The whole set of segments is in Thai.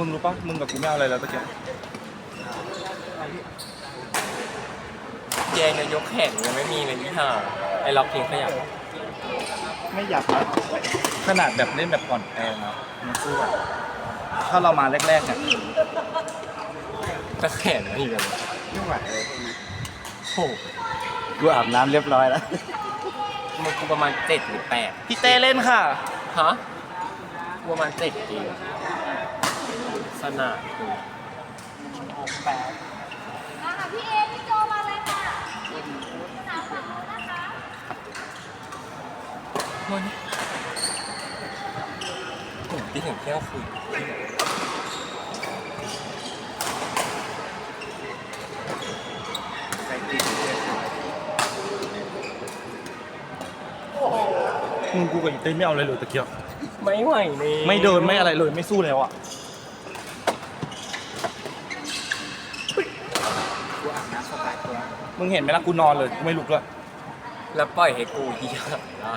มึงรู้ปะมึงกับกูไม่เอาอะไรแล้วตะเกียบเจนเนี่ยยกแขนยังไม่มีเลยนี่ห่าไอ้ล็อกเพียงขยับไม่อยากนะขนาดแบบเล่นแบบผ่อนแอร์นะมันสู้อะถ้าเรามาแรกๆเนี่ยก็แขนนี่กันไม่ไหวเลยโอ้กูอาบน้ำเรียบร้อยแล้วมันกูประมาณเจ็ดหรือแปดพี่เต้เล่นค่ะ ฮะกูประมาณเจ็ดเกม สนามกูมาค่ะพี่เอพี่โจมาเลยค่ะสนามฝั่งโน้นนะคะมันผมที่ถึงเที่ยวคุยมึงกูกับอีเต้ไม่เอาอะไรเลยตะเกียบไม่ไหวนี่ไม่เดินไม่อะไรเลยไม่สู้แล้วอะ มึงเห็นไหมล่ะกูนอนเลยกูไม่ลุกเลยแล้วปล่อยให้กูเหี้ยได้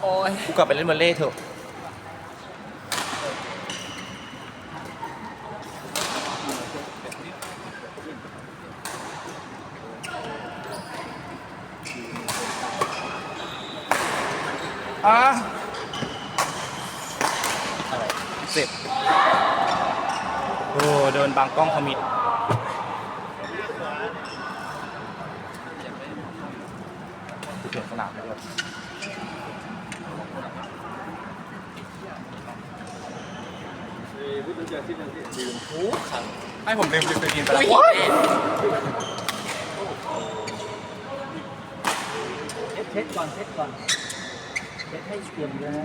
โอ้ยกูกลับไปเล่นวอลเล่เถอะ อะเสร็จโอ้เดินบางกล้องคอมิดกูเปลี่ยนสนามแล้วทุกครั้งให้ผมลืมลืมไปกินไปแล้วอุ้ยเช็ดก่อนเช็ดก่อนเช็ด ให้เตรียมเลยนะ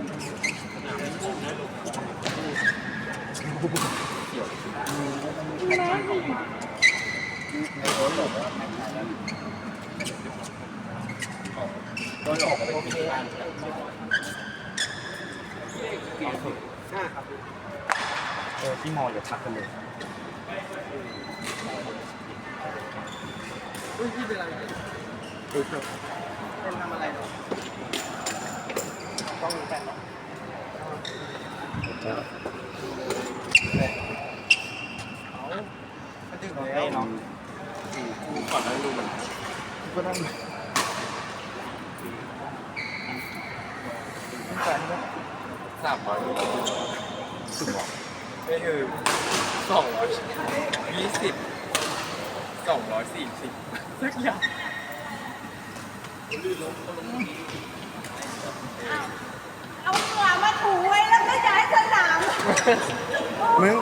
เออที่มออย่าทักกันเลยเต้เนาะ เด็กูก่อนแล้วดูมันก็ต้องสามร้อยลูกสุดหรอไม่คือสองร้อยยี่สิบสองร้อยสี่สิบสักอย่างเหงื่อมาถูไว้แล้วก็ย้ายสนา มมึง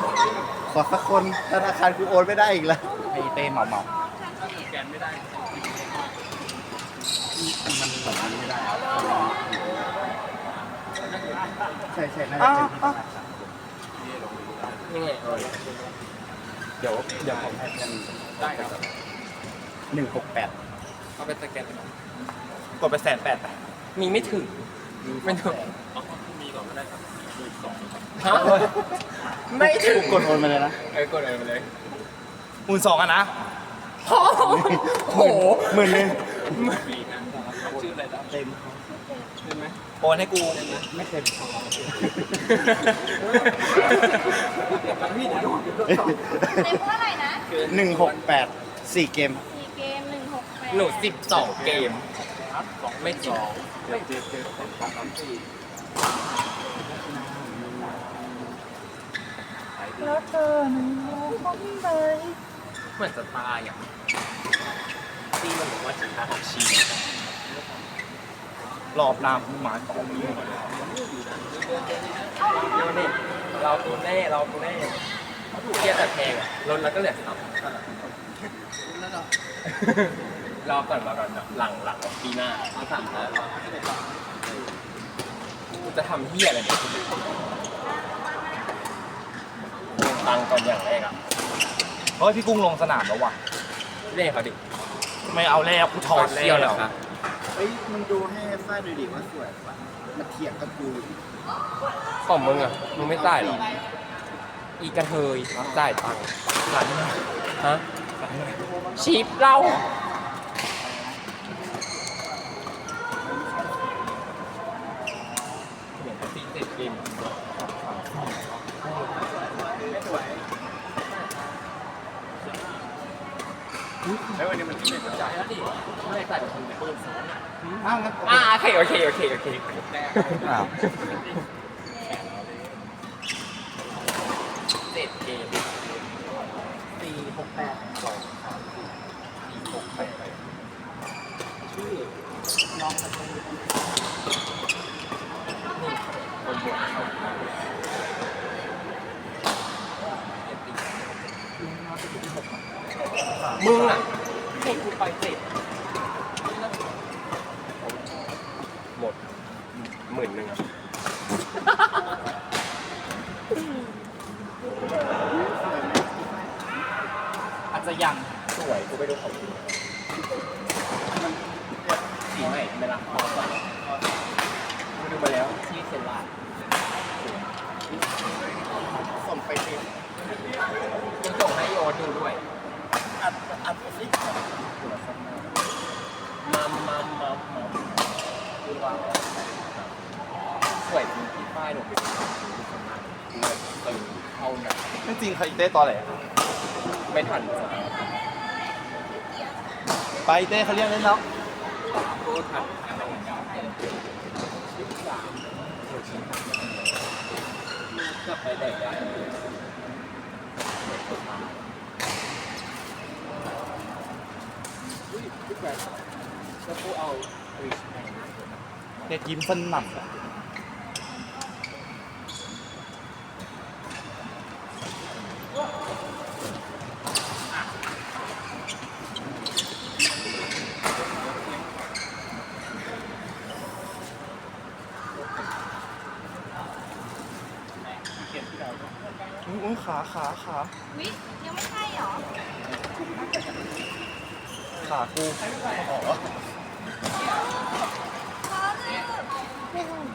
ขอสักคนธนาคารกูโอนไม่ได้อีกแล้วไอเต้เมาเมาแกนไม่ได้ใช่ใช่น่าอ้าจะวเป็นอ้าวยังไงเออเดี๋ยวเดี๋ยวผมให้เพื่อนได้ครับหนึ่งหกแปดเอาไปสแกนกดไปแสนแปดไปมีไม่ถึงไม่ถึงมีก่อนก็ได้ครับฮะ ไม่ถึงกดโอนมาเลยนะเออกดอะไรมาเลยหมื่นสองอะนะโอ้โหหมื่นหนึ่งชื่ออะไรนะเต็มโอนให้กู ไม่เต็มเต็มเท่าไหร่นะหนึ่งหกแปดสี่เกมสี่เกมหนึ่งหกแปดหนูสิบสองเกม ไม่จริ แล้วเธอหนึ่งมองคนไหนเหมือนจะตายอะที่มันบอกว่าจะตายของชีรอบน้ำกูมาสองนี้เดี๋ยวนี่ยเราตัวแน่เราตัวแน่เขาถูกเทียบแต่แพงอะลดแล้วก็เหลือสามรอก่อนรอก่อนหลังหลังปีหน้าสามนะกูจะทำเฮียอะไรเนี่ย ตังงค์ก่อนอย่างแรกอะเฮ้ยพี่กุ้งลงสนามแล้วว่ะเล่เขาดิไม่เอาแล้วกูถอดเที่ยวแล้วคครัรับบเฮ้ยมึงดูให้ฝ้ายดูดิว่าสวยปะมาเถียงกับกูของมึงอะมึงไม่จ่ายหรออีกระเทยจ่ายตังค์หลานนี่ฮะชีพเรา สี่สิบเกม แล้ววันนี้มันที่ไม่จ่ายไม่จ่ายกับคุณเนี่ยอ้าวงั้น อ่าโอเคโอเคโอเคโอเค อ้าว เจ็ดเกม สี่หกแปด สองสามสี่สี่หกแปด ชื่อน้องประตู นี่คนบวกเขา มึงอะเด็กกูไปเจ็ดหมดหมื่นหนึ่งอะอาจจะยังสวยกูไปดูของจริงสีใหม่ไม่รักพอก่อนกูดูมาแล้วที่เซนลาส่งไปเองยังส่งให้โอตดูด้วย อัดอัดสิมัมมัมมัมมัมดูว่าสวยจริงที่ป้ายหนูเป็นคนมากเลยตึงเท่านั้นไม่จริงใครเต้ตอแหลไม่ทันจ้ะไปเต้เขาเรียกเล่นแล้วกูทันกลับไปแดกได้ แล้วกูเอาริชแมนเด็กยิ้มสนั่นอะอุ้ยอุ้ยขาขาขา วิยังไม่ใช่เหรอ ขากูเพราะลืม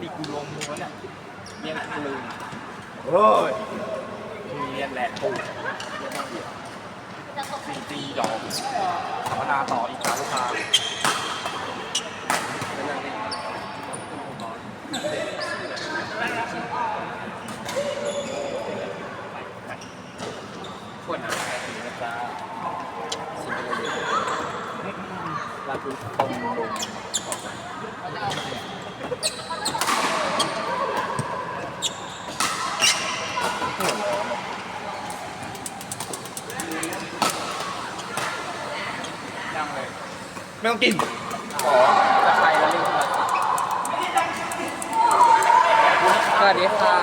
ดีกูลงมือเนี่ยเรียนกูลืมเฮ้ยเรียนแหละกูจะตกซีจีดอกสัมมนาต่ออีกครั้งลูกค้าไม่นั่งเล่นขวดน้ำแข็งนะจ๊ะชิมไปเลยลาบูตรงลงยังเลย ไม่ ต้องกินขอจะใช้แล้วเรื่องโทรศัพท์สวัสดีค่ะ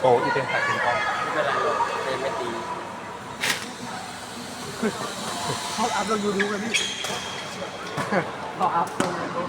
โอ้อีเป็นขาดกินก่อนไม่เป็นไรหรอกเรียนไม่ดีเขาอัพลงยูทูบกันพี่เขาอัพลงยูทูบ